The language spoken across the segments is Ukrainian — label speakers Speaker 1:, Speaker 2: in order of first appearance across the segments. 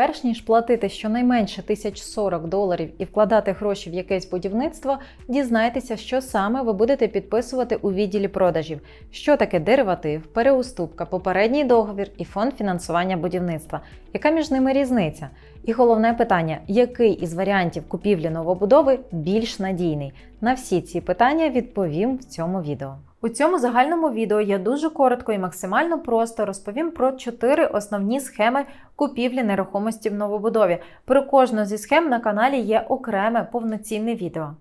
Speaker 1: Перш ніж платити щонайменше 1040 доларів і вкладати гроші в якесь будівництво, дізнайтеся, що саме ви будете підписувати у відділі продажів, що таке дериватив, переуступка, попередній договір і фонд фінансування будівництва, яка між ними різниця. І головне питання: який із варіантів купівлі новобудови більш надійний? На всі ці питання відповім в цьому відео. У цьому загальному відео я дуже коротко і максимально просто розповім про чотири основні схеми купівлі нерухомості в новобудові. Про кожну зі схем на каналі є окреме повноцінне відео.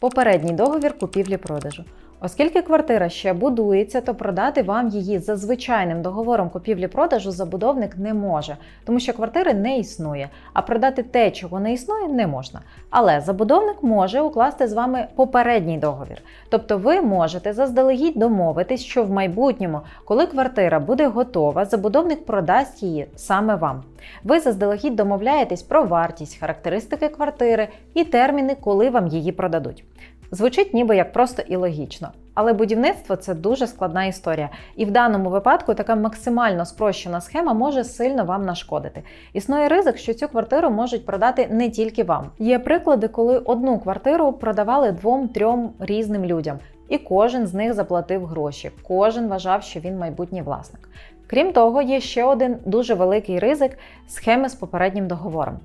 Speaker 1: Попередній договір купівлі-продажу. Оскільки квартира ще будується, то продати вам її за звичайним договором купівлі-продажу забудовник не може, тому що квартири не існує, а продати те, чого не існує, не можна. Але забудовник може укласти з вами попередній договір. Тобто ви можете заздалегідь домовитись, що в майбутньому, коли квартира буде готова, забудовник продасть її саме вам. Ви заздалегідь домовляєтесь про вартість, характеристики квартири і терміни, коли вам її продадуть. Звучить ніби як просто і логічно. Але будівництво це дуже складна історія, і в даному випадку така максимально спрощена схема може сильно вам нашкодити. Існує ризик, що цю квартиру можуть продати не тільки вам. Є приклади, коли одну квартиру продавали двом-трьом різним людям, і кожен з них заплатив гроші, кожен вважав, що він майбутній власник. Крім того, є ще один дуже великий ризик схеми з попереднім договором.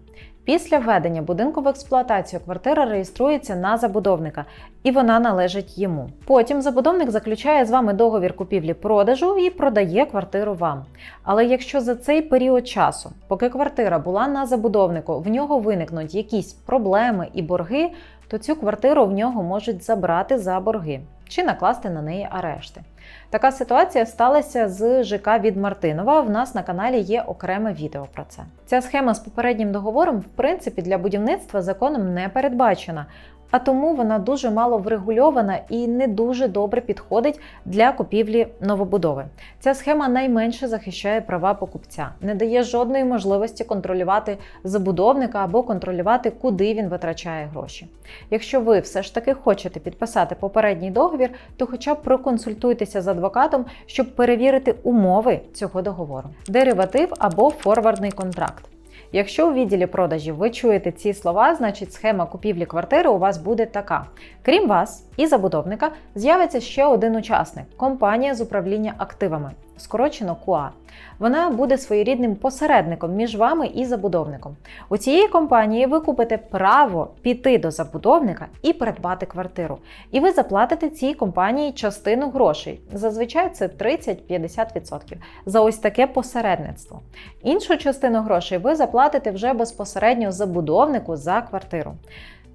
Speaker 1: Після введення будинку в експлуатацію квартира реєструється на забудовника і вона належить йому. Потім забудовник заключає з вами договір купівлі-продажу і продає квартиру вам. Але якщо за цей період часу, поки квартира була на забудовнику, в нього виникнуть якісь проблеми і борги, то цю квартиру в нього можуть забрати за борги чи накласти на неї арешти. Така ситуація сталася з ЖК від Мартинова. В нас на каналі є окреме відео про це. Ця схема з попереднім договором, в принципі, для будівництва законом не передбачена. А тому вона дуже мало врегульована і не дуже добре підходить для купівлі новобудови. Ця схема найменше захищає права покупця, не дає жодної можливості контролювати забудовника або контролювати, куди він витрачає гроші. Якщо ви все ж таки хочете підписати попередній договір, то хоча б проконсультуйтеся з адвокатом, щоб перевірити умови цього договору, дериватив або форвардний контракт. Якщо у відділі продажів ви чуєте ці слова, значить схема купівлі квартири у вас буде така: крім вас і забудовника, з'явиться ще один учасник компанія з управління активами, скорочено КУА. Вона буде своєрідним посередником між вами і забудовником. У цієї компанії ви купите право піти до забудовника і придбати квартиру. І ви заплатите цій компанії частину грошей. Зазвичай це 30-50% за ось таке посередництво. Іншу частину грошей ви заплатите вже безпосередньо забудовнику за квартиру.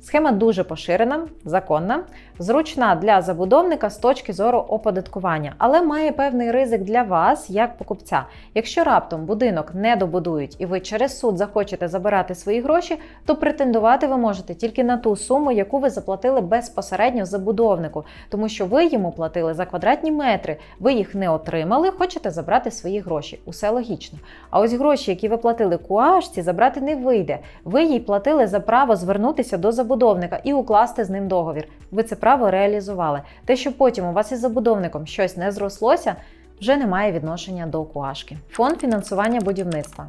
Speaker 1: Схема дуже поширена, законна, зручна для забудовника з точки зору оподаткування, але має певний ризик для вас як покупця. Якщо раптом будинок не добудують і ви через суд захочете забирати свої гроші, то претендувати ви можете тільки на ту суму, яку ви заплатили безпосередньо забудовнику, тому що ви йому платили за квадратні метри, ви їх не отримали, хочете забрати свої гроші. Усе логічно. А ось гроші, які ви платили куашці, забрати не вийде. Ви їй платили за право звернутися до забудовника забудовника і укласти з ним договір. Ви це право реалізували. Те, що потім у вас із забудовником щось не зрослося, вже не має відношення до куашки. Фонд фінансування будівництва.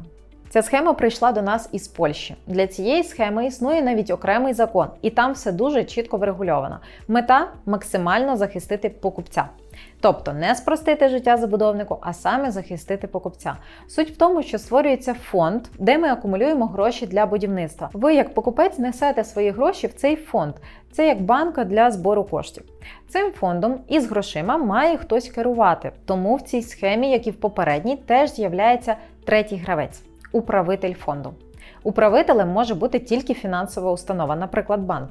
Speaker 1: Ця схема прийшла до нас із Польщі. Для цієї схеми існує навіть окремий закон, і там все дуже чітко врегульовано. Мета максимально захистити покупця. Тобто не спростити життя забудовнику, а саме захистити покупця. Суть в тому, що створюється фонд, де ми акумулюємо гроші для будівництва. Ви, як покупець, несете свої гроші в цей фонд. Це як банка для збору коштів. Цим фондом із грошима має хтось керувати. Тому в цій схемі, як і в попередній, теж з'являється третій гравець управитель фонду. Управителем може бути тільки фінансова установа, наприклад, банк.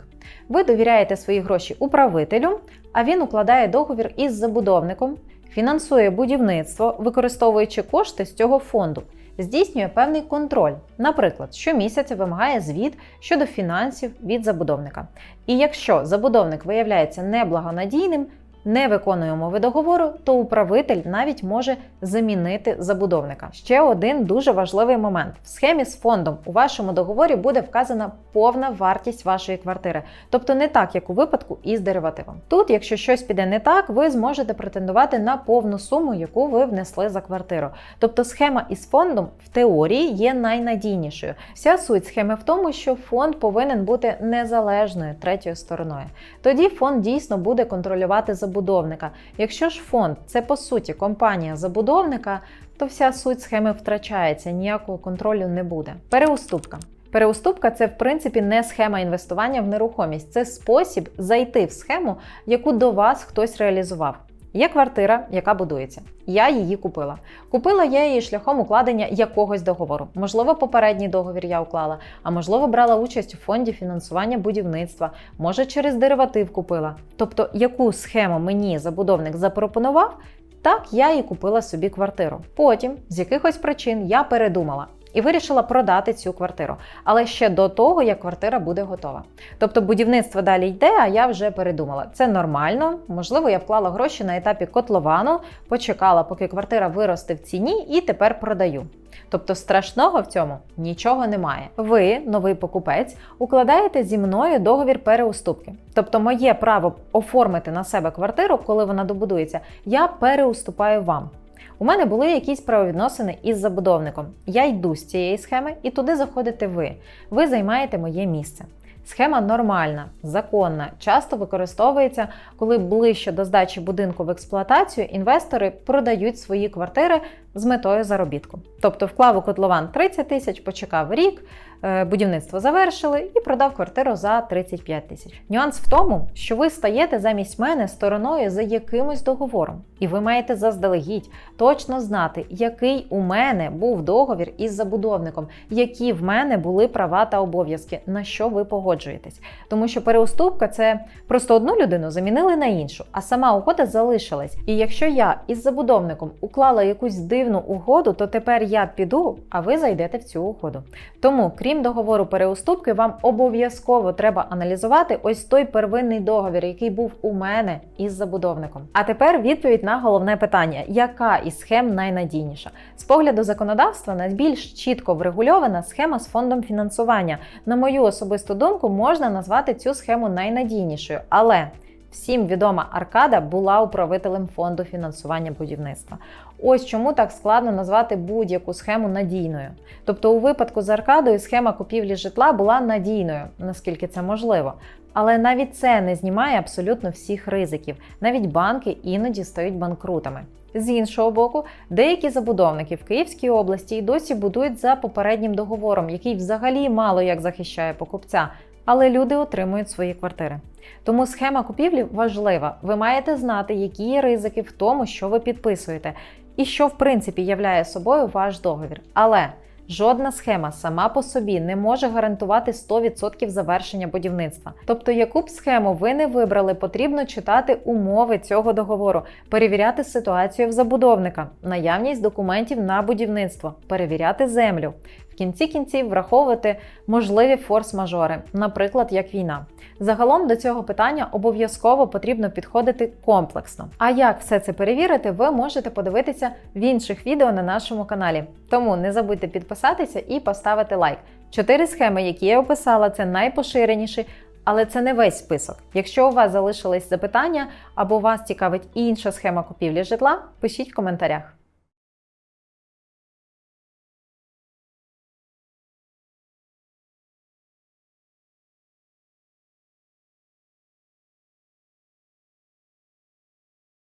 Speaker 1: Ви довіряєте свої гроші управителю, а він укладає договір із забудовником, фінансує будівництво, використовуючи кошти з цього фонду, здійснює певний контроль. Наприклад, щомісяця вимагає звіт щодо фінансів від забудовника. І якщо забудовник виявляється неблагонадійним, не виконує умови договору, то управитель навіть може замінити забудовника. Ще один дуже важливий момент: в схемі з фондом у вашому договорі буде вказана повна вартість вашої квартири, тобто не так, як у випадку із деривативом. Тут, якщо щось піде не так, ви зможете претендувати на повну суму, яку ви внесли за квартиру. Тобто схема із фондом в теорії є найнадійнішою. Вся суть схеми в тому, що фонд повинен бути незалежною третьою стороною. Тоді фонд дійсно буде контролювати забудовника. Якщо ж фонд це по суті компанія забудовника, то вся суть схеми втрачається, ніякого контролю не буде. Переуступка. Переуступка це в принципі не схема інвестування в нерухомість, це спосіб зайти в схему, яку до вас хтось реалізував. Є квартира, яка будується. Я її купила. Купила я її шляхом укладення якогось договору. Можливо, попередній договір я уклала, а можливо, брала участь у фонді фінансування будівництва, може, через дериватив купила. Тобто, яку схему мені забудовник запропонував, так я і купила собі квартиру. Потім, з якихось причин, я передумала. І вирішила продати цю квартиру, але ще до того, як квартира буде готова. Тобто будівництво далі йде, а я вже передумала. Це нормально. Можливо, я вклала гроші на етапі котловану, почекала, поки квартира виросте в ціні, і тепер продаю. Тобто страшного в цьому нічого немає. Ви, новий покупець, укладаєте зі мною договір переуступки. Тобто, моє право оформити на себе квартиру, коли вона добудується, я переуступаю вам. У мене були якісь правовідносини із забудовником. Я йду з цієї схеми, і туди заходите ви. Ви займаєте моє місце. Схема нормальна, законна, часто використовується, коли ближче до здачі будинку в експлуатацію інвестори продають свої квартири з метою заробітку. Тобто вклав у котлован 30 тисяч, почекав рік, будівництво завершили і продав квартиру за 35 тисяч. Нюанс в тому, що ви стаєте замість мене стороною за якимось договором, і ви маєте заздалегідь точно знати, який у мене був договір із забудовником, які в мене були права та обов'язки, на що ви погоджуєтесь. Тому що переуступка це просто одну людину замінили на іншу, а сама угода залишилась. І якщо я із забудовником уклала якусь дивну угоду, то тепер я піду, а ви зайдете в цю угоду. Тому, крім договору переуступки, вам обов'язково треба аналізувати ось той первинний договір, який був у мене із забудовником. А тепер відповідь на головне питання: яка із схем найнадійніша? З погляду законодавства найбільш чітко врегульована схема з фондом фінансування. На мою особисту думку, можна назвати цю схему найнадійнішою, але Всім відома Аркада була управителем фонду фінансування будівництва. Ось чому так складно назвати будь-яку схему надійною. Тобто, у випадку з Аркадою схема купівлі житла була надійною, наскільки це можливо. Але навіть це не знімає абсолютно всіх ризиків. Навіть банки іноді стають банкрутами. З іншого боку, деякі забудовники в Київській області й досі будують за попереднім договором, який взагалі мало як захищає покупця, але люди отримують свої квартири. Тому схема купівлі важлива. Ви маєте знати, які є ризики в тому, що ви підписуєте, і що в принципі являє собою ваш договір. Але Жодна схема сама по собі не може гарантувати 100% завершення будівництва. Тобто, яку б схему ви не вибрали, потрібно читати умови цього договору, перевіряти ситуацію в забудовника, наявність документів на будівництво, перевіряти землю. Кінці кінців враховувати можливі форс-мажори, наприклад, як війна. Загалом до цього питання обов'язково потрібно підходити комплексно. А як все це перевірити, ви можете подивитися в інших відео на нашому каналі. Тому не забудьте підписатися і поставити лайк. Чотири схеми, які я описала, це найпоширеніші. Але це не весь список. Якщо у вас залишились запитання або вас цікавить інша схема купівлі житла, пишіть в коментарях.